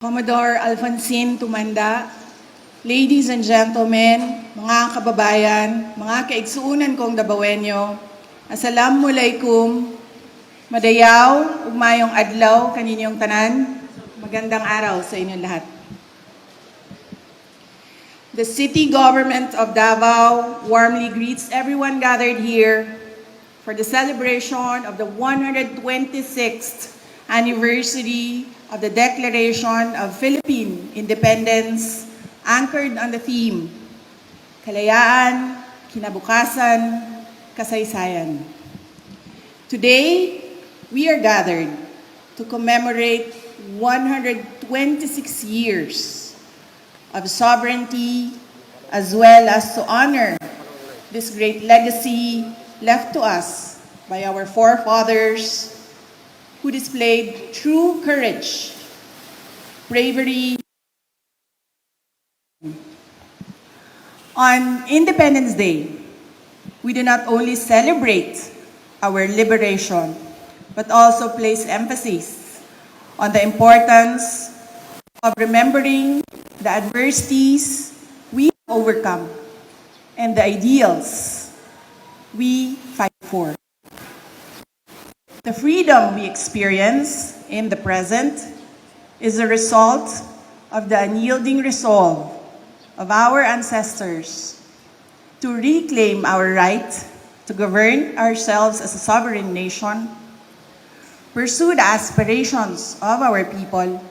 Commodore Alfonsin Tumanda, ladies and gentlemen, mga kababayan, mga kaigsuunan kong Dabawenyo, Assalamualaikum, Madayaw, ugmayong adlaw kaninyong tanan, magandang araw sa inyong lahat. The city government of Davao warmly greets everyone gathered here for the celebration of the 126th anniversary of the Declaration of Philippine Independence anchored on the theme, Kalayaan, Kinabukasan, Kasaysayan. Today, we are gathered to commemorate 126 years of sovereignty as well as to honor this great legacy left to us by our forefathers who displayed true courage, bravery. On Independence Day, we do not only celebrate our liberation, but also place emphasis on the importance of remembering the adversities we overcome and the ideals we fight for. The freedom we experience in the present is a result of the unyielding resolve of our ancestors to reclaim our right to govern ourselves as a sovereign nation, pursue the aspirations of our people,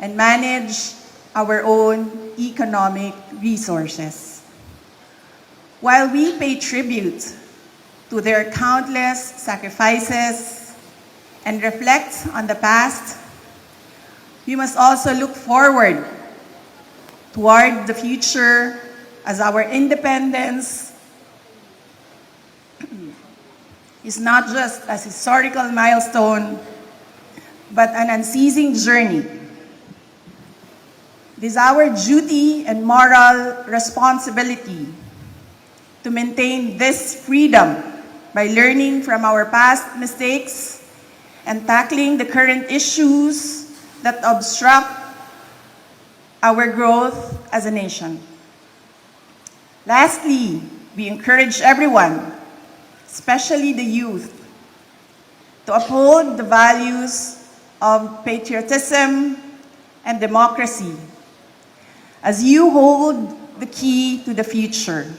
and manage our own economic resources. While we pay tribute to their countless sacrifices and reflect on the past, we must also look forward toward the future as our independence is not just a historical milestone, but an unceasing journey. It is our duty and moral responsibility to maintain this freedom by learning from our past mistakes and tackling the current issues that obstruct our growth as a nation. Lastly, we encourage everyone, especially the youth, to uphold the values of patriotism and democracy as you hold the key to the future.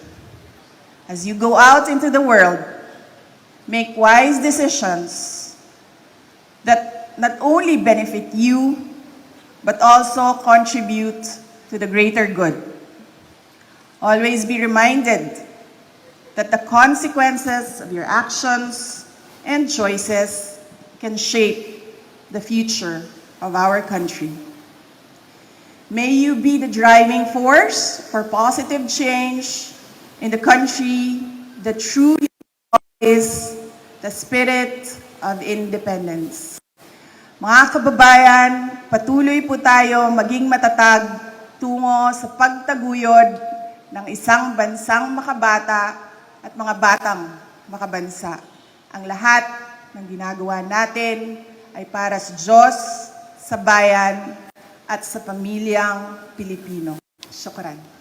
As you go out into the world, make wise decisions that not only benefit you, but also contribute to the greater good. Always be reminded that the consequences of your actions and choices can shape the future of our country. May you be the driving force for positive change in the country that truly is the spirit of independence. Mga kababayan, patuloy po tayo maging matatag tungo sa pagtaguyod ng isang bansang makabata at mga batang makabansa. Ang lahat ng ginagawa natin ay para sa Diyos, sa bayan, at sa pamilyang Pilipino. Syukran.